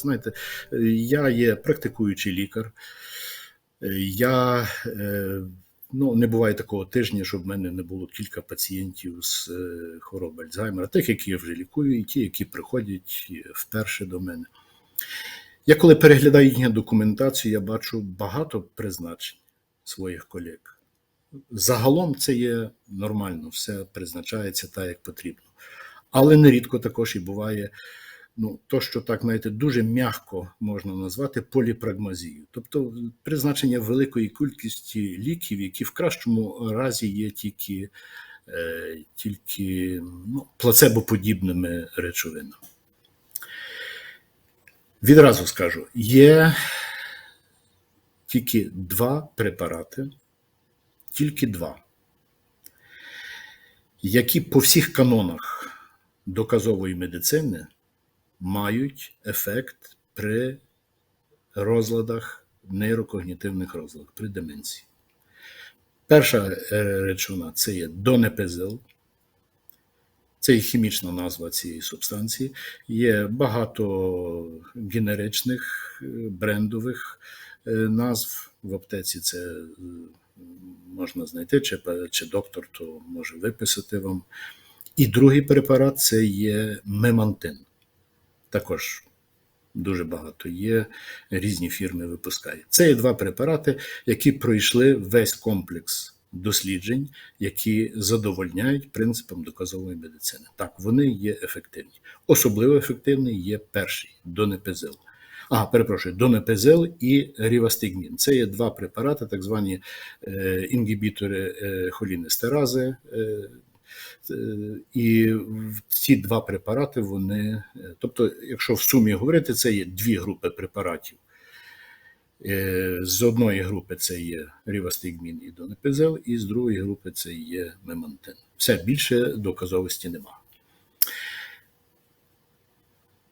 Знаєте, я є практикуючий лікар. Я е, ну, не буває такого тижня, щоб в мене не було кілька пацієнтів з е, хвороби Альцгеймера, тих, які я вже лікую, і ті, які приходять вперше до мене. Я коли переглядаю їхню документацію, я бачу багато призначень своїх колег. Загалом це є нормально, все призначається так, як потрібно. Але нерідко також і буває ну, то, що так знаєте, дуже м'яко можна назвати поліпрагмазією, тобто призначення великої кількості ліків, які в кращому разі є тільки, е, тільки ну, плацебоподібними речовинами. Відразу скажу, є тільки два препарати, тільки два, які по всіх канонах доказової медицини мають ефект при розладах, нейрокогнітивних розладах, при деменції. Перша е, речовина це є донепезил. Це є хімічна назва цієї субстанції. Є багато генеричних е, брендових е, назв в аптеці. Це можна знайти, чи, чи доктор то може виписати вам. І другий препарат це є мемантин. Також дуже багато є, різні фірми випускають. Це є два препарати, які пройшли весь комплекс досліджень, які задовольняють принципам доказової медицини. Так, вони є ефективні. Особливо ефективний є перший донепезил. А, перепрошую, донепезил і рівастигмін. Це є два препарати, так звані е, інгібітори е, холінестерази. Е, і ці два препарати, вони, тобто, якщо в сумі говорити, це є дві групи препаратів. З одної групи це є рівастигмін і донепезел, і з другої групи це є мемантин. Все більше доказовості нема.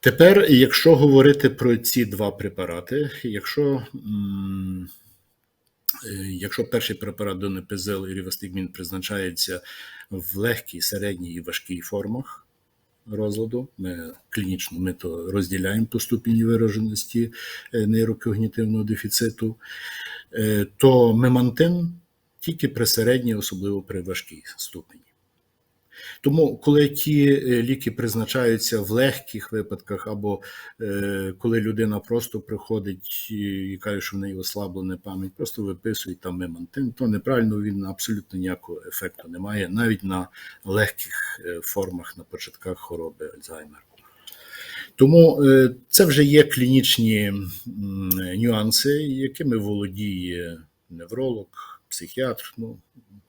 Тепер, якщо говорити про ці два препарати, якщо Якщо перший препарат донепезил і рівастигмін призначається в легкій, середній і важкій формах розладу, ми клінічно ми то розділяємо по ступені вираженості нейрокогнітивного дефіциту, то мемантин тільки при середній, особливо при важкій ступені. Тому, коли ті е, ліки призначаються в легких випадках, або е, коли людина просто приходить і каже, що в неї ослаблена пам'ять, просто виписують там мемантин, то неправильно він абсолютно ніякого ефекту не має, навіть на легких е, формах на початках хвороби Альцгеймера. Тому е, це вже є клінічні нюанси, якими володіє невролог, психіатр. Ну,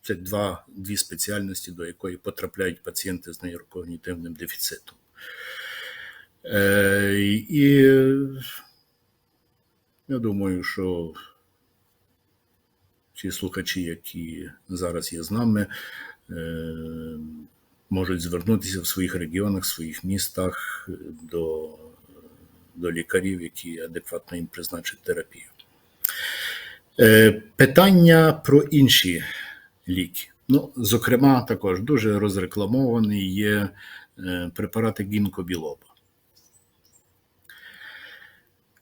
це два, дві спеціальності, до якої потрапляють пацієнти з нейрокогнітивним дефіцитом. Е, І я думаю, що ті слухачі, які зараз є з нами, е, можуть звернутися в своїх регіонах, в своїх містах до, до лікарів, які адекватно їм призначать терапію. Е, питання про інші ліки. Ну, Зокрема, також дуже розрекламований є е, препарати гінкобілоба.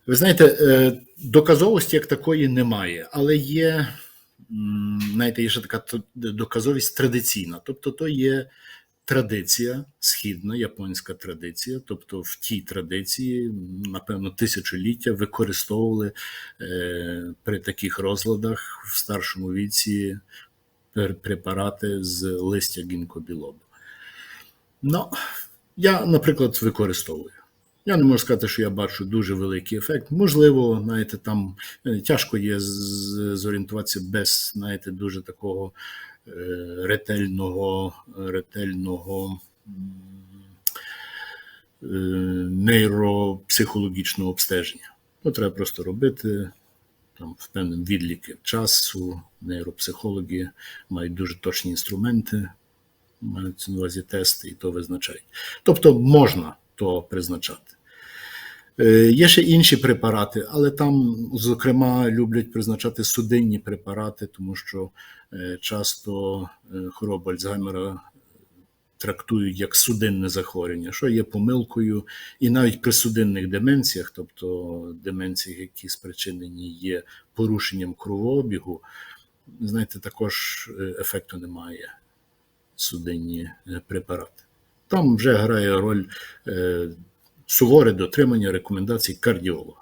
Ви знаєте, е, доказовості як такої немає, але є, знаєте, є ще така доказовість традиційна. Тобто, то є традиція, східна японська традиція, тобто в тій традиції, напевно, тисячоліття використовували е, при таких розладах в старшому віці препарати з листя гінкобілобу. Ну, я, наприклад, використовую. Я не можу сказати, що я бачу дуже великий ефект. Можливо, знаєте, там е, тяжко є зорієнтуватися без, знаєте, дуже такого е, ретельного, ретельного е, нейропсихологічного обстеження. Ну, треба просто робити там в певним відліки часу, нейропсихологи мають дуже точні інструменти, мають на увазі тести і то визначають. Тобто можна то призначати. Е, є ще інші препарати, але там, зокрема, люблять призначати судинні препарати, тому що е, часто е, хвороба Альцгеймера трактують як судинне захворювання, що є помилкою, і навіть при судинних деменціях, тобто деменціях, які спричинені є порушенням кровообігу, знаєте, також е, ефекту немає судинні е, препарати. Там вже грає роль е, суворе дотримання рекомендацій кардіолога.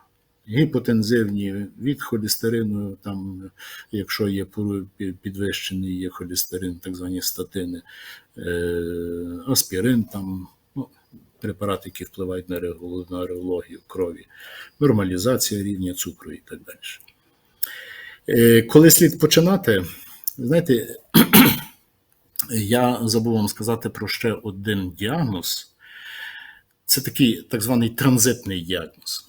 Гіпотензивні від холестерину, там, якщо є підвищений є холестерин, так звані статини, е, аспірин, там, ну, препарати, які впливають на, реологію крові, нормалізація рівня цукру і так далі. Е, Коли слід починати, знаєте, я забув вам сказати про ще один діагноз. Це такий так званий транзитний діагноз.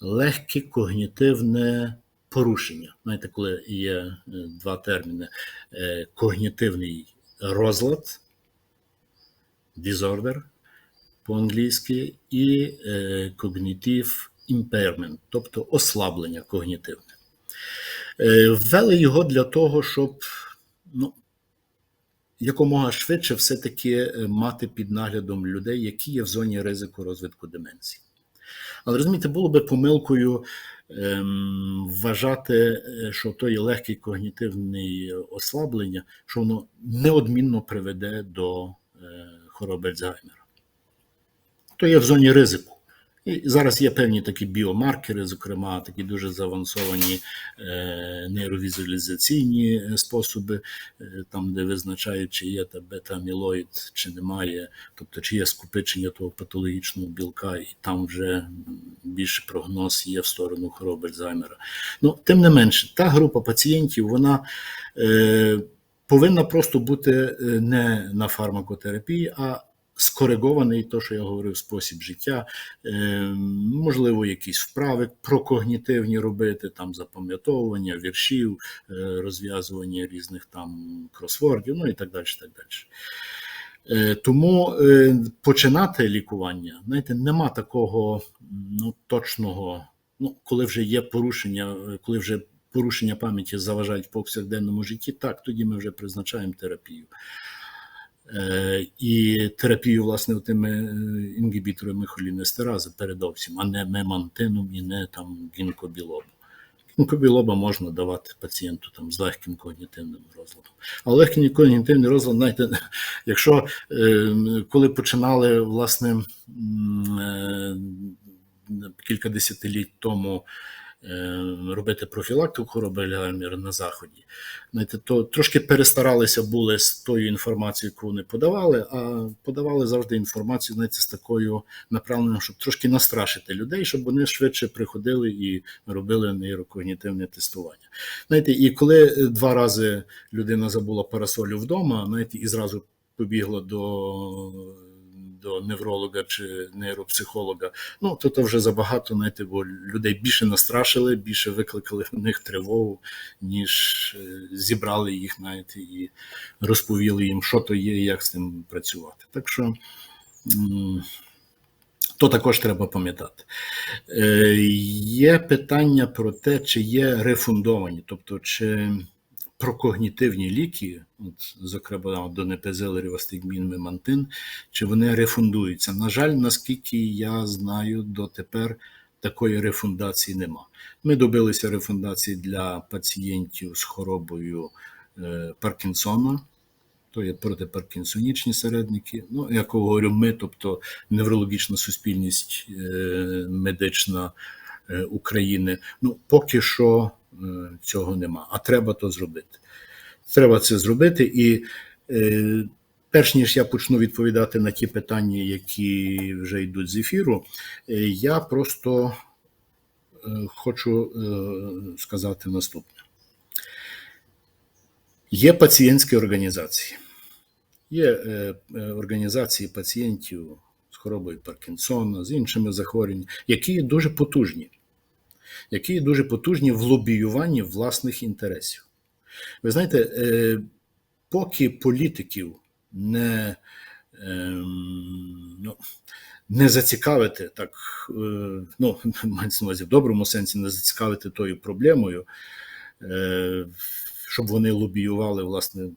Легке когнітивне порушення. Знаєте, коли є е, два терміни: е, когнітивний розлад, disorder по-англійськи, і е, cognitive impairment, тобто ослаблення когнітивне. Ввели його для того, щоб ну, якомога швидше все-таки мати під наглядом людей, які є в зоні ризику розвитку деменції. Але розумієте, було би помилкою ем, вважати, е, що то є легке когнітивне ослаблення, що воно неодмінно приведе до е, хвороби Альцгеймера. То є в зоні ризику. І зараз є певні такі біомаркери, зокрема, такі дуже заавансовані е, нейровізуалізаційні е, способи, е, там, де визначають, чи є та бета-амілоїд, чи немає, тобто чи є скопичення того патологічного білка, і там вже більше прогноз є в сторону хвороби Альцгеймера. Ну, тим не менше, та група пацієнтів, вона повинна просто бути не на фармакотерапії, а скоригований, то, що я говорив, спосіб життя, е, можливо, якісь вправи прокогнітивні робити, там запам'ятовування віршів, е, розв'язування різних там кросвордів, ну і так далі. Так далі. Е, Тому починати лікування, знаєте, нема такого ну, точного, ну, коли вже є порушення, коли вже порушення пам'яті заважають в повсякденному житті, так, тоді ми вже призначаємо терапію. Е, І терапію, власне, тими е, інгібіторами холінестерази передовсім, а не мемантином і не там гінкобілобом. Гінкобілоба можна давати пацієнту там, з легким когнітивним розладом. А легкий когнітивний розлад, знаєте, якщо е, коли починали власне кілька десятиліть тому робити профілактику хвороби Альцгеймера на заході, знаєте, то трошки перестаралися були з тою інформацією, яку вони подавали, а подавали завжди інформацію, знаєте, з такою направленою, щоб трошки настрашити людей, щоб вони швидше приходили і робили нейрокогнітивне тестування. Знаєте, і коли е, два рази людина забула парасолю вдома, знаєте, і зразу побігла до. До невролога чи нейропсихолога, ну то то вже забагато, знаєте, бо людей більше настрашили, більше викликали в них тривогу, ніж е, зібрали їх, знаєте, і розповіли їм, що то є як з цим працювати. Так що то також треба пам'ятати. Е, Є питання про те, чи є рефундовані, тобто чи прокогнітивні ліки, от, зокрема донепезил, рівастигмін, мемантин, чи вони рефундуються. На жаль, наскільки я знаю, дотепер такої рефундації нема. Ми добилися рефундації для пацієнтів з хворобою е, Паркінсона. То є протипаркінсонічні середники. Ну, як говорю, ми, тобто неврологічна суспільність е, медична е, України. Ну, поки що цього нема. А треба то зробити. Треба це зробити. І е, перш ніж я почну відповідати на ті питання, які вже йдуть з ефіру, е, я просто е, хочу е, сказати наступне. Є пацієнтські організації, є е, е, організації пацієнтів з хворобою Паркінсона, з іншими захворюваннями, які дуже потужні, які дуже потужні в лобіюванні власних інтересів. Ви знаєте, е, поки політиків не, ем, ну, не зацікавити, так, е, ну, мається на в доброму сенсі, не зацікавити тою проблемою, е, щоб вони лобіювали власне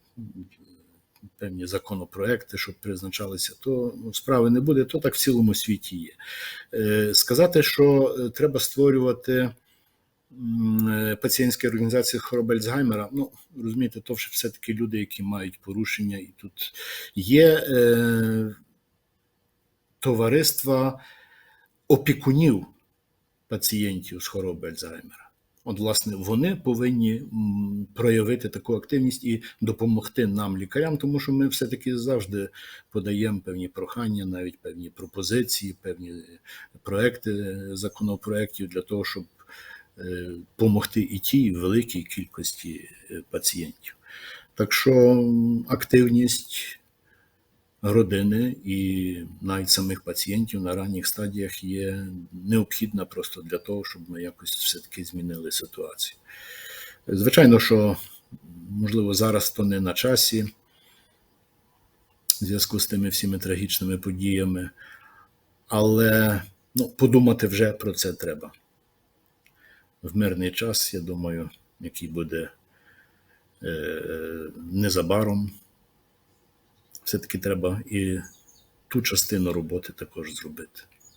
певні законопроекти, щоб призначалися, то ну, справи не буде, то так в цілому світі є. Е, Сказати, що е, треба створювати е, пацієнтські організації з хвороби Альцгеймера, ну розумієте, то вже все-таки люди, які мають порушення, і тут є е, товариства опікунів пацієнтів з хвороби Альцгеймера. От, власне, вони повинні проявити таку активність і допомогти нам, лікарям, тому що ми все-таки завжди подаємо певні прохання, навіть певні пропозиції, певні проекти законопроєктів для того, щоб допомогти і тій великій кількості е, пацієнтів. Так що активність родини і навіть самих пацієнтів на ранніх стадіях є необхідна просто для того, щоб ми якось все-таки змінили ситуацію. Звичайно, що можливо зараз то не на часі в зв'язку з тими всіми трагічними подіями, але ну, подумати вже про це треба. В мирний час, я думаю, який буде е, незабаром все-таки треба і ту частину роботи також зробити.